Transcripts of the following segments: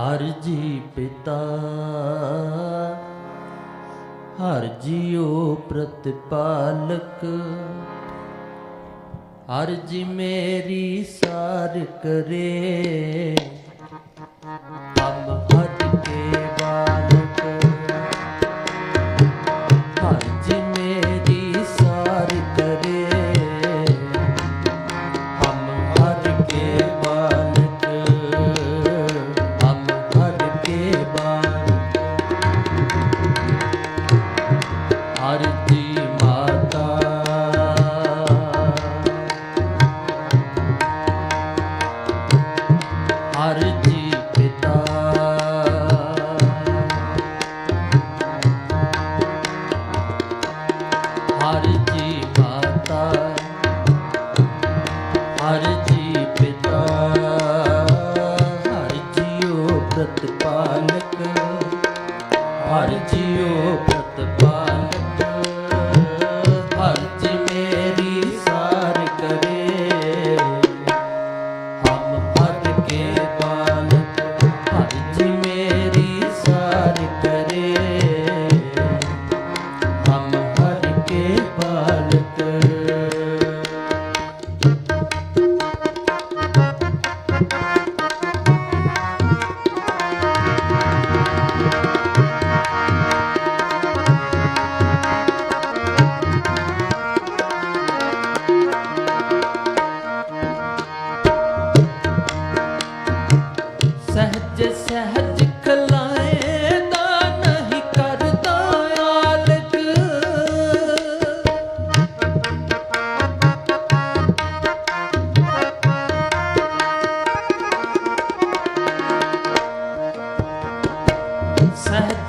ਹਰ ਜੀ ਪਿਤਾ ਹਰ ਜੀਉ ਪ੍ਰਤਪਾਲਕ ਹਰ ਜੀ ਮੇਰੀ ਸਾਰ ਕਰੇ। ਅਬ ਹਰ ਜੀਉ ਪ੍ਰਤਪਾ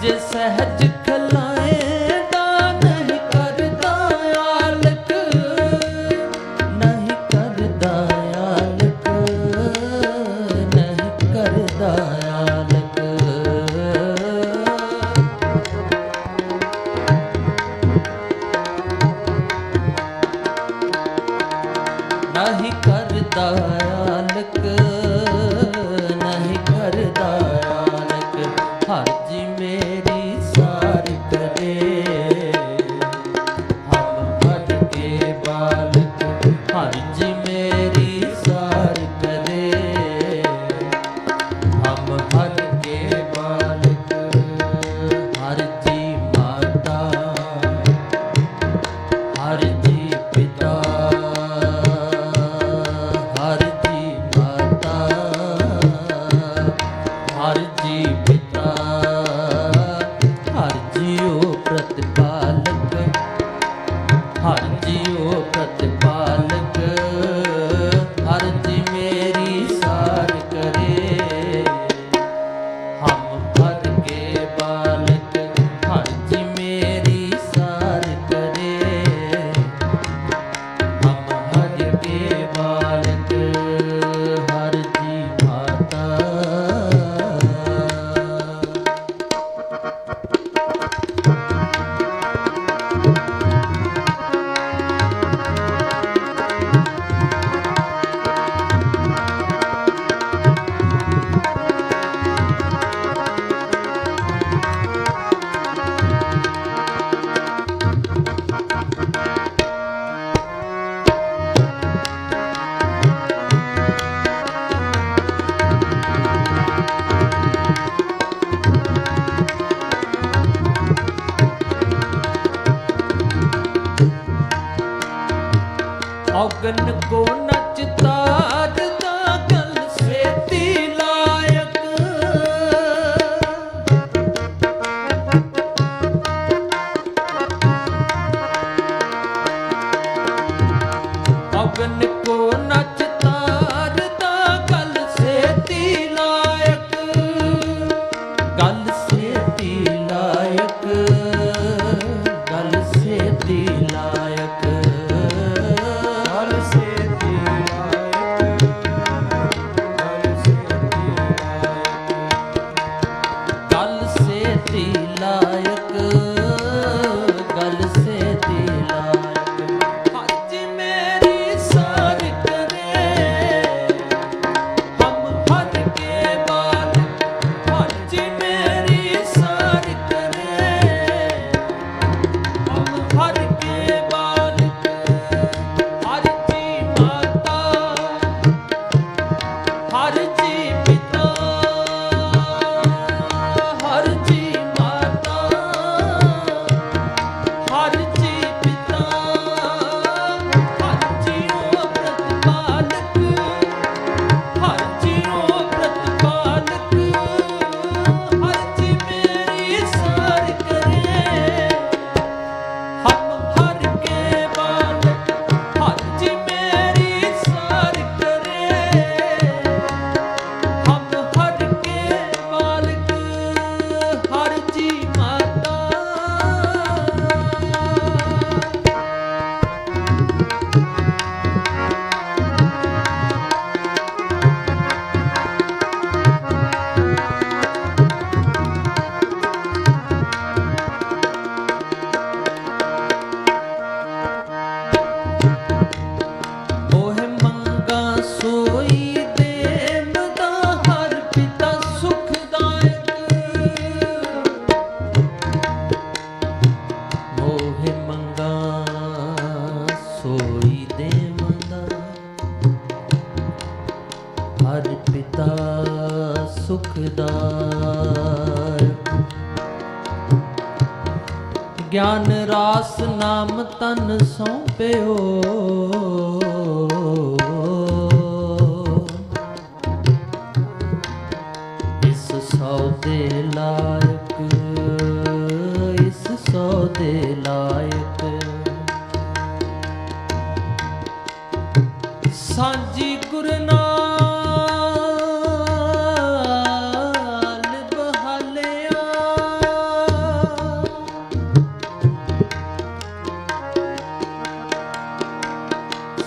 ਜੇ ਸਹਜ ਖਲਾਏ ਤਾਂ ਨਹੀਂ ਕਰਦਾ ਆਲਕ ਕਰਦਾ ਮੌਗਨ ਕੋ ਨੱਚਦਾ ਗਿਆਨ ਰਾਸ ਨਾਮ ਤਨ ਸੌਂਪਿਓ। ਇਸ ਸੌਦੇ ਲਾਇਕ ਇਸ ਸੌਦੇ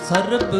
ਸਰਬ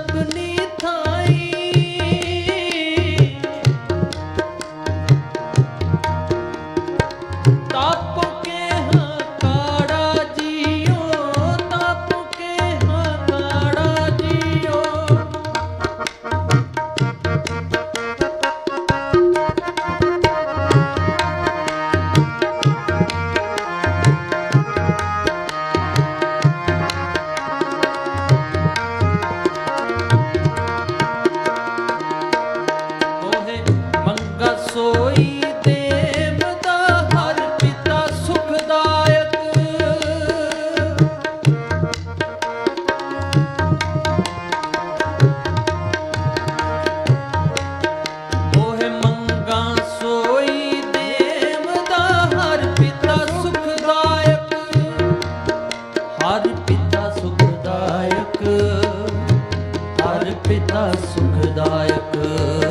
ਆਪਣੀ ਥਾਂ ਹਰ ਪਿਤਾ ਸੁਖਦਾਇਕ।